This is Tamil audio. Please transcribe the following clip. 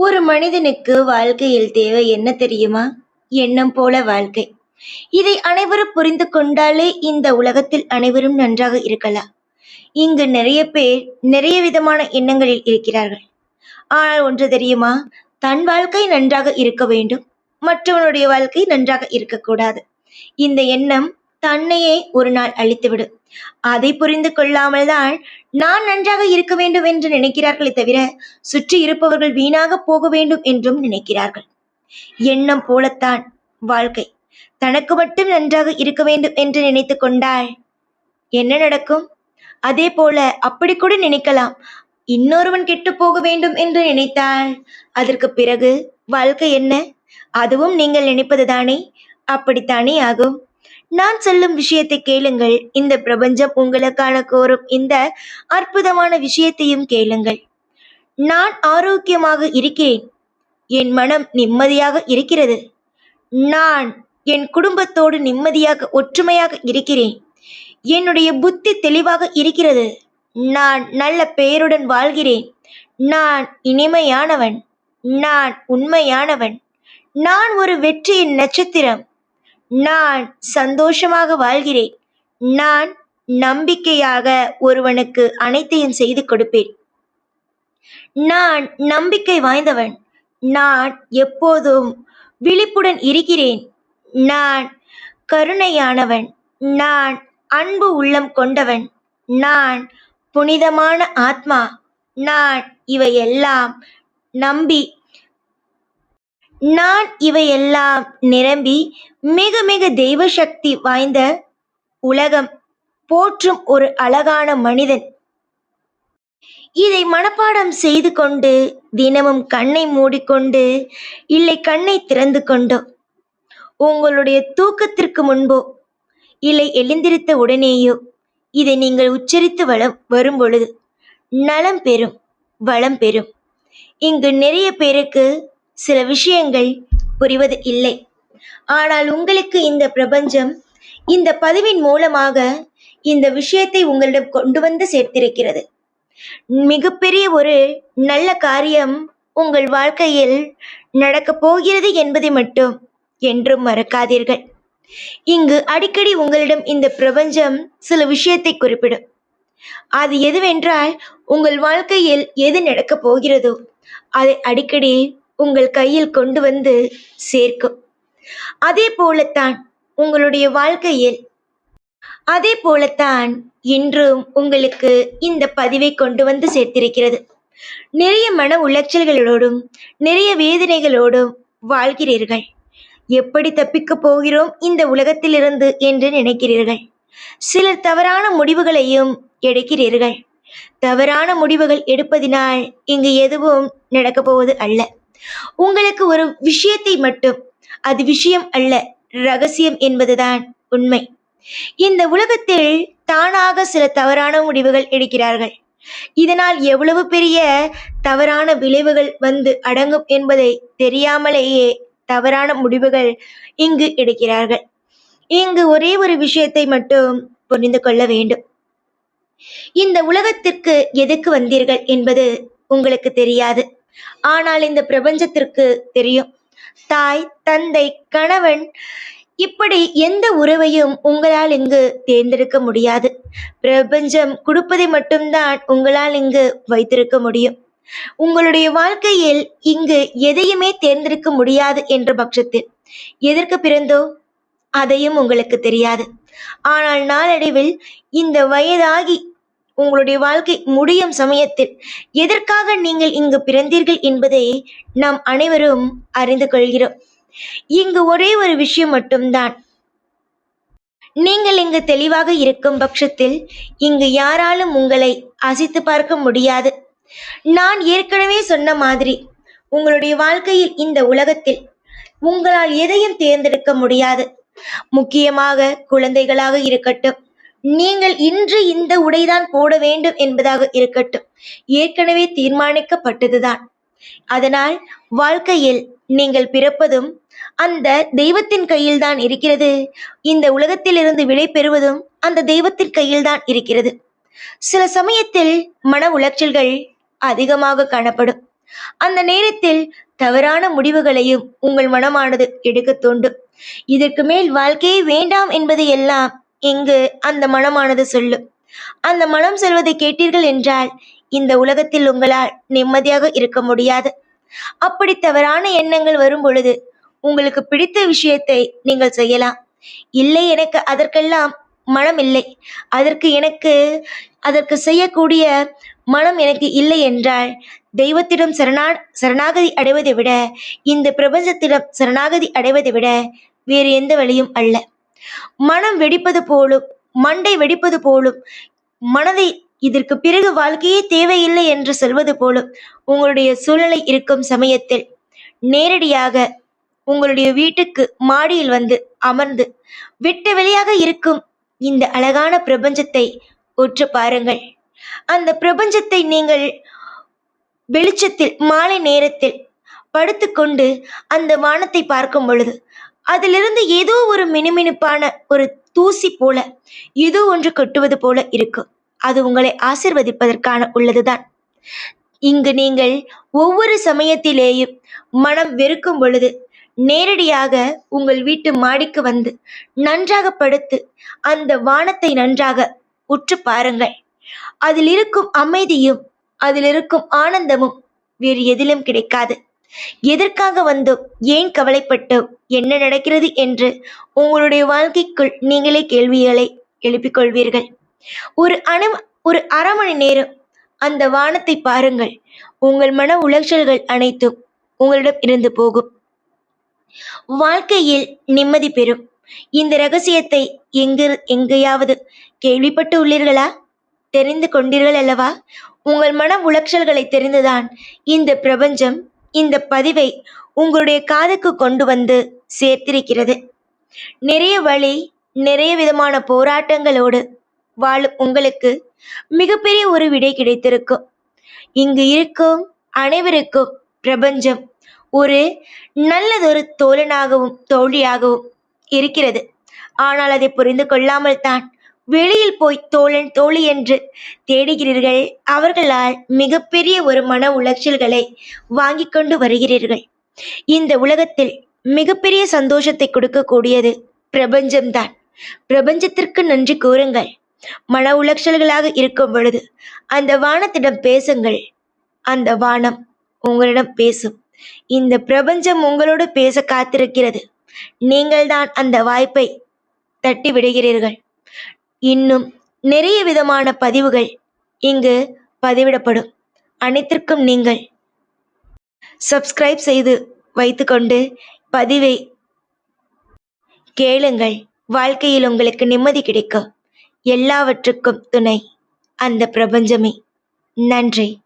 ஒரு மனிதனுக்கு வாழ்க்கையில் தேவை என்ன தெரியுமா? எண்ணம் போல வாழ்க்கை. இதை அனைவரும் புரிந்து கொண்டாலே இந்த உலகத்தில் அனைவரும் நன்றாக இருக்கலாம். இங்கு நிறைய பேர் நிறைய விதமான எண்ணங்களில் இருக்கிறார்கள். ஆனால் ஒன்று தெரியுமா? தன் வாழ்க்கை நன்றாக இருக்க வேண்டும். மற்றவனுடைய வாழ்க்கை நன்றாக இருக்கக்கூடாது. இந்த எண்ணம் தன்னையே ஒரு நாள் அழித்துவிடு. அதை புரிந்து கொள்ளாமல் தான் நான் நன்றாக இருக்க வேண்டும் என்று நினைக்கிறார்களே தவிர சுற்றி இருப்பவர்கள் வீணாக போக வேண்டும் என்றும் நினைக்கிறார்கள். எண்ணம் போலத்தான் வாழ்க்கை. தனக்கு மட்டும் நன்றாக இருக்க வேண்டும் என்று நினைத்து கொண்டால் என்ன நடக்கும்? அதே போல அப்படி கூட நினைக்கலாம். இன்னொருவன் கெட்டு போக வேண்டும் என்று நினைத்தால் அதற்கு பிறகு வாழ்க்கை என்ன? அதுவும் நீங்கள் நினைப்பதுதானே? அப்படித்தானே ஆகும். நான் சொல்லும் விஷயத்தை கேளுங்கள். இந்த பிரபஞ்சம் உங்களுக்கான கோரும் இந்த அற்புதமான விஷயத்தையும் கேளுங்கள். நான் ஆரோக்கியமாக இருக்கிறேன். என் மனம் நிம்மதியாக இருக்கிறது. நான் என் குடும்பத்தோடு நிம்மதியாக ஒற்றுமையாக இருக்கிறேன். என்னுடைய புத்தி தெளிவாக இருக்கிறது. நான் நல்ல பெயருடன் வாழ்கிறேன். நான் இனிமையானவன். நான் உண்மையானவன். நான் ஒரு வெற்றியின் நட்சத்திரம். நான் சந்தோஷமாக வாழ்கிறேன். நான் நம்பிக்கையாக ஒருவனுக்கு அனைத்தையும் செய்து கொடுப்பேன். நான் நம்பிக்கை வாய்ந்தவன். நான் எப்போதும் விழிப்புடன் இருக்கிறேன். நான் கருணையானவன். நான் அன்பு உள்ளம் கொண்டவன். நான் புனிதமான ஆத்மா. நான் இவையெல்லாம் நம்பி நான் இவையெல்லாம் நிரம்பி மிக மிக தெய்வ சக்தி வாய்ந்த உலகம் போற்றும் ஒரு அழகான மனிதன். இதை மனப்பாடம் செய்து கொண்டு தினமும் கண்ணை மூடிக்கொண்டு இல்லை கண்ணை திறந்து கொண்டோ உங்களுடைய தூக்கத்திற்கு முன்போ இல்லை எழுந்திருத்த உடனேயோ இதை நீங்கள் உச்சரித்து வளம் வரும் பொழுது நலம் பெறும் வளம் பெறும். இங்கு நிறைய பேருக்கு சில விஷயங்கள் புரிவது இல்லை. ஆனால் உங்களுக்கு இந்த பிரபஞ்சம் இந்த பதிவின் மூலமாக இந்த விஷயத்தை உங்களிடம் கொண்டு வந்து சேர்த்திருக்கிறது. மிகப்பெரிய ஒரு நல்ல காரியம் உங்கள் வாழ்க்கையில் நடக்கப் போகிறது என்பதை மட்டும் என்றும் மறக்காதீர்கள். இங்கு அடிக்கடி உங்களிடம் இந்த பிரபஞ்சம் சில விஷயத்தை குறிப்பிடும். அது எதுவென்றால் உங்கள் வாழ்க்கையில் எது நடக்கப் போகிறதோ அதை அடிக்கடி உங்கள் கையில் கொண்டு வந்து சேர்க்கும். அதே போலத்தான் உங்களுடைய வாழ்க்கையில். அதே போலத்தான் இன்றும் உங்களுக்கு இந்த பதிவை கொண்டு வந்து சேர்த்திருக்கிறது. நிறைய மன உளைச்சல்களோடும் நிறைய வேதனைகளோடும் வாழ்கிறீர்கள். எப்படி தப்பிக்கப் போகிறோம் இந்த உலகத்திலிருந்து என்று நினைக்கிறீர்கள். சிலர் தவறான முடிவுகளையும் எடுக்கிறீர்கள். தவறான முடிவுகள் எடுப்பதினால் இங்கு எதுவும் நடக்கப் போவது அல்ல. உங்களுக்கு ஒரு விஷயத்தை மட்டும் அது விஷயம் அல்ல ரகசியம் என்பதுதான் உண்மை. இந்த உலகத்தில் தானாக சில தவறான முடிவுகள் எடுக்கிறார்கள். இதனால் எவ்வளவு பெரிய தவறான விளைவுகள் வந்து அடங்கும் என்பதை தெரியாமலேயே தவறான முடிவுகள் இங்கு எடுக்கிறார்கள். இங்கு ஒரே ஒரு விஷயத்தை மட்டும் புரிந்து கொள்ள வேண்டும். இந்த உலகத்திற்கு எதுக்கு வந்தீர்கள் என்பது உங்களுக்கு தெரியாது. ஆனால் இந்த பிரபஞ்சத்திற்கு தெரியும். தாய் தந்தை கணவன் இப்படி எந்த உறவையும் உங்களால் இங்கு தேர்ந்தெடுக்க முடியாது. பிரபஞ்சம் கொடுப்பதை மட்டும்தான் உங்களால் இங்கு வைத்திருக்க முடியும். உங்களுடைய வாழ்க்கையில் இங்கு எதையுமே தேர்ந்தெடுக்க முடியாது என்ற பட்சத்தில். எதற்கு பிறந்தோ அதையும் உங்களுக்கு தெரியாது. ஆனால் நாளடைவில் இந்த வயதாகி உங்களுடைய வாழ்க்கை முடியும் சமயத்தில் எதற்காக நீங்கள் இங்கு பிறந்தீர்கள் என்பதை நாம் அனைவரும் அறிந்து கொள்கிறோம். இங்கு ஒரே ஒரு விஷயம் மட்டும்தான். நீங்கள் இங்கு தெளிவாக இருக்கும் பட்சத்தில் இங்கு யாராலும் உங்களை அசைத்து பார்க்க முடியாது. நான் ஏற்கனவே சொன்ன மாதிரி உங்களுடைய வாழ்க்கையில் இந்த உலகத்தில் உங்களால் எதையும் தேர்ந்தெடுக்க முடியாது. முக்கியமாக குழந்தைகளாக இருக்கட்டும் நீங்கள் இன்று இந்த உடைதான் போட வேண்டும் என்பதாக இருக்கட்டும். ஏற்கனவே தீர்மானிக்கப்பட்டதுதான். அதனால் வாழ்க்கையில் நீங்கள் பிறப்பதும் அந்த தெய்வத்தின் கையில் தான் இருக்கிறது. இந்த உலகத்திலிருந்து விடை பெறுவதும் அந்த தெய்வத்தின் கையில் தான் இருக்கிறது. சில சமயத்தில் மன உளைச்சல்கள் அதிகமாக காணப்படும். அந்த நேரத்தில் தவறான முடிவுகளையும் உங்கள் மனமானது எடுக்க தூண்டும் இதற்கு மேல் வாழ்க்கையே வேண்டாம் என்பதை எல்லாம் இங்கு அந்த மனமானது சொல்லும் அந்த மனம் சொல்வதை கேட்டீர்கள் என்றால் இந்த உலகத்தில் உங்களால் நிம்மதியாக இருக்க முடியாது. அப்படி தவறான எண்ணங்கள் வரும் பொழுது உங்களுக்கு பிடித்த விஷயத்தை நீங்கள் செய்யலாம். இல்லை எனக்கு அதற்கெல்லாம் மனம் இல்லை. அதற்கு எனக்கு அதற்கு செய்யக்கூடிய மனம் எனக்கு இல்லை என்றால் தெய்வத்திடம் சரணா சரணாகதி அடைவதை விட இந்த பிரபஞ்சத்திடம் சரணாகதி அடைவதை விட வேறு எந்த வழியும் அல்ல. மனம் வெடிப்பது போலும் மண்டை வெடிப்பது போலும் மனதை இதற்கு பிறகு வாழ்க்கையே தேவையில்லை என்று சொல்வது போலும் உங்களுடைய சூழ்நிலை இருக்கும் சமயத்தில் நேரடியாக உங்களுடைய வீட்டுக்கு மாடியில் வந்து அமர்ந்து விட்டு வெளியாக இருக்கும் இந்த அழகான பிரபஞ்சத்தை உற்று பாருங்கள். அந்த பிரபஞ்சத்தை நீங்கள் வெளிச்சத்தில் மாலை நேரத்தில் படுத்துக்கொண்டு அந்த வானத்தை பார்க்கும் பொழுது அதிலிருந்து ஏதோ ஒரு மினுமினுப்பான ஒரு தூசி போல ஏதோ ஒன்று கொட்டுவது போல இருக்கு. அது உங்களை ஆசிர்வதிப்பதற்கான உள்ளதுதான். இங்கு நீங்கள் ஒவ்வொரு சமயத்திலேயும் மனம் வெறுக்கும் பொழுது நேரடியாக உங்கள் வீட்டு மாடிக்கு வந்து நன்றாக படுத்து அந்த வானத்தை நன்றாக உற்று பாருங்கள். அதில் இருக்கும் அமைதியும் அதில் இருக்கும் ஆனந்தமும் வேறு எதிலும் கிடைக்காது. எதற்காக வந்தோம் ஏன் கவலைப்பட்டோம் என்ன நடக்கிறது என்று உங்களுடைய வாழ்க்கைக்குள் நீங்களே கேள்விகளை எழுப்பிக் கொள்வீர்கள். ஒரு அணு ஒரு அரை மணி நேரம் அந்த வானத்தை பாருங்கள். உங்கள் மன உளைச்சல்கள் அனைத்தும் உங்களிடம் இருந்து போகும். வாழ்க்கையில் நிம்மதி பெறும். இந்த ரகசியத்தை எங்கு எங்கேயாவது கேள்விப்பட்டு உள்ளீர்களா? தெரிந்து கொண்டீர்கள் அல்லவா? உங்கள் மன உளைச்சல்களை தெரிந்துதான் இந்த பிரபஞ்சம் இந்த பதிவை உங்களுடைய காதுக்கு கொண்டு வந்து சேர்த்திருக்கிறது. நிறைய வழி நிறைய விதமான போராட்டங்களோடு வாழும் உங்களுக்கு மிகப்பெரிய ஒரு விடை கிடைத்திருக்கும். இங்கு இருக்கும் அனைவருக்கும் பிரபஞ்சம் ஒரு நல்லதொரு தோழனாகவும் தோழியாகவும் இருக்கிறது. ஆனால் அதை புரிந்து கொள்ளாமல் தான் வெளியில் போய் தோழன் தோழி என்று தேடுகிறீர்கள். அவர்களால் மிகப்பெரிய ஒரு மன உளைச்சல்களை வாங்கி கொண்டு வருகிறீர்கள். இந்த உலகத்தில் மிகப்பெரிய சந்தோஷத்தை கொடுக்கக்கூடியது பிரபஞ்சம்தான். பிரபஞ்சத்திற்கு நன்றி கூறுங்கள். மன உளைச்சல்களாக இருக்கும் பொழுது அந்த வானத்திடம் பேசுங்கள். அந்த வானம் உங்களிடம் பேசும். இந்த பிரபஞ்சம் உங்களோடு பேச காத்திருக்கிறது. நீங்கள்தான் அந்த வாய்ப்பை தட்டி விடுகிறீர்கள் இன்னும் நிறைய விதமான பதிவுகள் இங்கு பதிவிடப்படும். அனைத்திற்கும் நீங்கள் சப்ஸ்கிரைப் செய்து வைத்துக்கொண்டு பதிவை கேளுங்கள். வாழ்க்கையில் உங்களுக்கு நிம்மதி கிடைக்கும். எல்லாவற்றுக்கும் துணை. அந்த பிரபஞ்சமே. நன்றி.